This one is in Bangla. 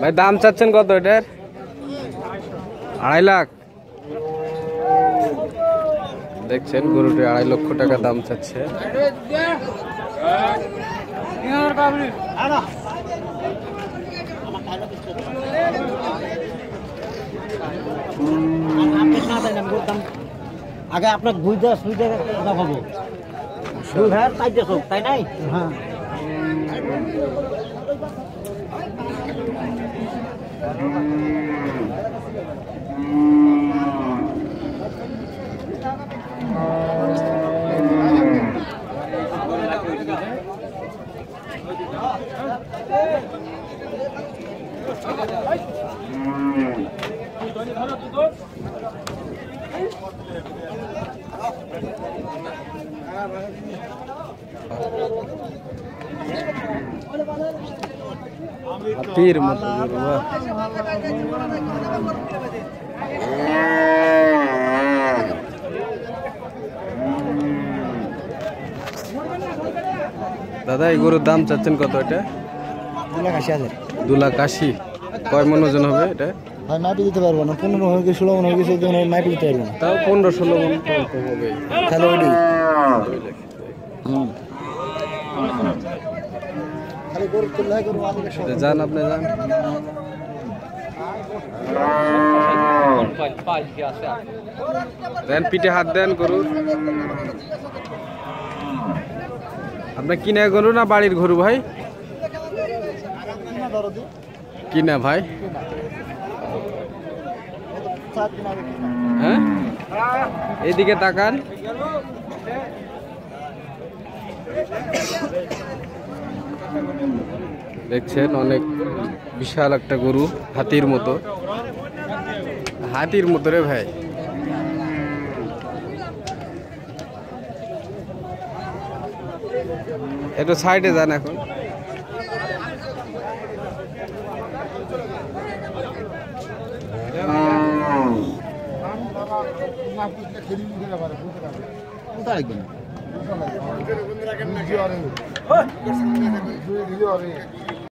ভাই দাম চাচ্ছেন কত এটার? আড়াই লাখ। দেখছেন গরুটি আড়াই লক্ষ টাকা দাম চাচ্ছে। আগে আপনার বুঝতে সুইতে কথা কব দুই হাজার চারটে চোখ তাই নাই? হ্যাঁ। হাতির মতো দাদা এই গরুর দাম চাচ্ছেন কত এটা দুই লাখ আশি হাজার দু লাখ আশি কয় মন ওজন হবে এটা? ভাই মাটি দিতে পারব না। পনেরো হয়ে গেছে ষোলো মনে গেছে তখন মাটি দিতে পারব না। তাও পনেরো ষোলো মন হবে। তাহলে আমাকে যান আপনি যান। দেন পিঠে হাত দেন গরুর আপনার কিনে গরু না বাড়ির গরু ভাই? কিনা ভাই? হ্যাঁ? এইদিকে তাকান। দেখছেন অনেক বিশাল একটা গরু, হাতির মতো। হাতির মতো রে ভাই। একটু সাইডে যান এখন। কোথায় রাখবেন